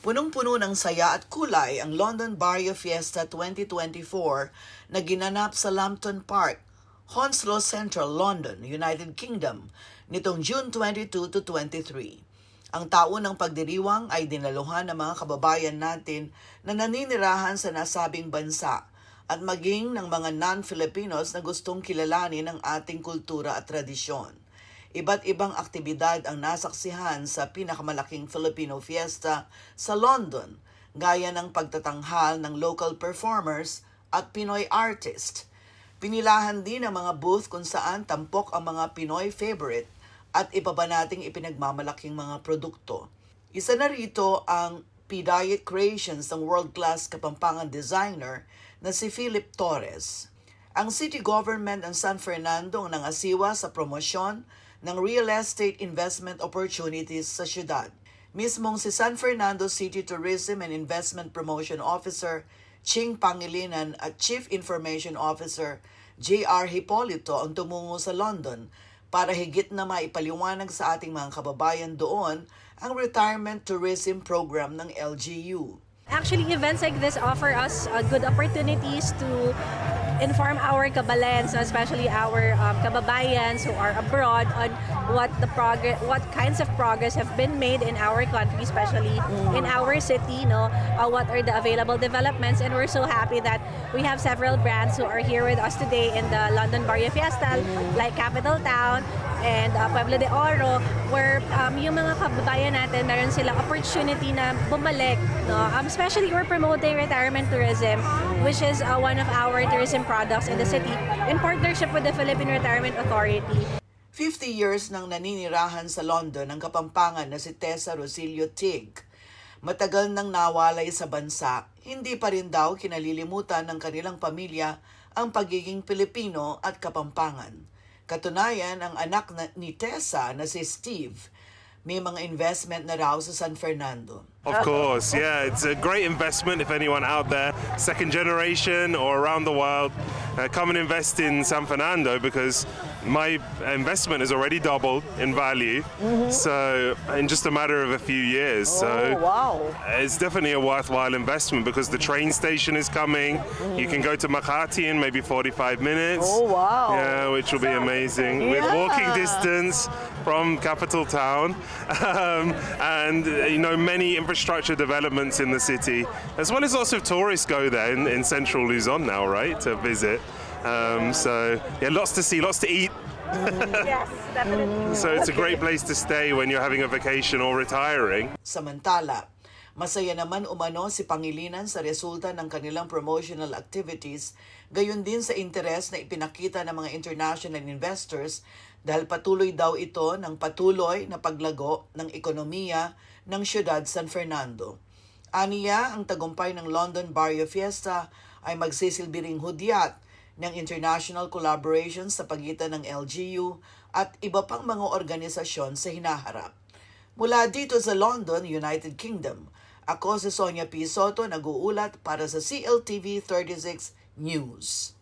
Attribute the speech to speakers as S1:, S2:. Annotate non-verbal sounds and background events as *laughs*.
S1: Punong-puno ng saya at kulay ang London Barrio Fiesta 2024 na ginanap sa Lambton Park, Hounslow Central, London, United Kingdom, nitong June 22 to 23. Ang taon ng pagdiriwang ay dinaluhan ng mga kababayan natin na naninirahan sa nasabing bansa at maging ng mga non-Filipinos na gustong kilalanin ang ating kultura at tradisyon. Iba't ibang aktibidad ang nasaksihan sa pinakamalaking Filipino fiesta sa London, gaya ng pagtatanghal ng local performers at Pinoy artist. Pinilahan din ang mga booth kung saan tampok ang mga Pinoy favorite at iba pa nating ipinagmamalaking mga produkto. Isa na rito ang P-Diet Creations ng world-class kapampangan designer na si Philip Torres. Ang city government ng San Fernando ang nangasiwa sa promosyon ng real estate investment opportunities sa syudad. Mismong si San Fernando City Tourism and Investment Promotion Officer Ching Pangilinan at Chief Information Officer J.R. Hipolito ang tumungo sa London para higit na maipaliwanag sa ating mga kababayan doon ang Retirement Tourism Program ng LGU.
S2: Actually, events like this offer us uh, good opportunities to inform our kabalens, especially our um, kababayans who are abroad, on what the progress, what kinds of progress have been made in our country, especially in our city. No, uh, what are the available developments? And we're so happy that we have several brands who are here with us today in the London Barrio Fiesta, like Capital Town and uh, Pueblo de Oro, where um, yung mga kababayan natin, meron silang opportunity na bumalik. No? Um, especially, we're promoting retirement tourism, which is uh, one of our tourism products in the city in partnership with the Philippine Retirement Authority.
S1: 50 years nang naninirahan sa London ang kapampangan na si Tessa Rosilio Tig. Matagal nang nawalay sa bansa, hindi pa rin daw kinalilimutan ng kanilang pamilya ang pagiging Pilipino at kapampangan. Katunayan, ang anak na, ni Tessa na si Steve, may mga investment na raw sa San Fernando.
S3: Of course, yeah, it's a great investment if anyone out there, second generation or around the world, uh, come and invest in San Fernando because my investment has already doubled in value. So, in just a matter of a few years. So,
S1: wow.
S3: it's definitely a worthwhile investment because the train station is coming. You can go to Makati in maybe 45 minutes.
S1: Oh, wow.
S3: Yeah, which will be amazing with
S1: Yeah.
S3: walking distance from capital town, *laughs* um, and uh, you know many infrastructure developments in the city, as well as lots of tourists go there in, in central Luzon now, right, to visit. Um, so yeah, lots to see, lots to eat.
S2: Yes, *laughs* definitely.
S3: So it's a great *laughs* place to stay when you're having a vacation or retiring.
S1: Samantala, masaya naman umano si Pangilinan sa resulta ng kanilang promotional activities, gayon din sa interes na ipinakita ng mga international investors dahil patuloy daw ito ng patuloy na paglago ng ekonomiya ng siyudad San Fernando. Aniya, ang tagumpay ng London Barrio Fiesta ay magsisilbi ring hudyat ng international collaboration sa pagitan ng LGU at iba pang mga organisasyon sa hinaharap. Mula dito sa London, United Kingdom, ako si Sonia P. Soto nag-uulat para sa CLTV 36 News.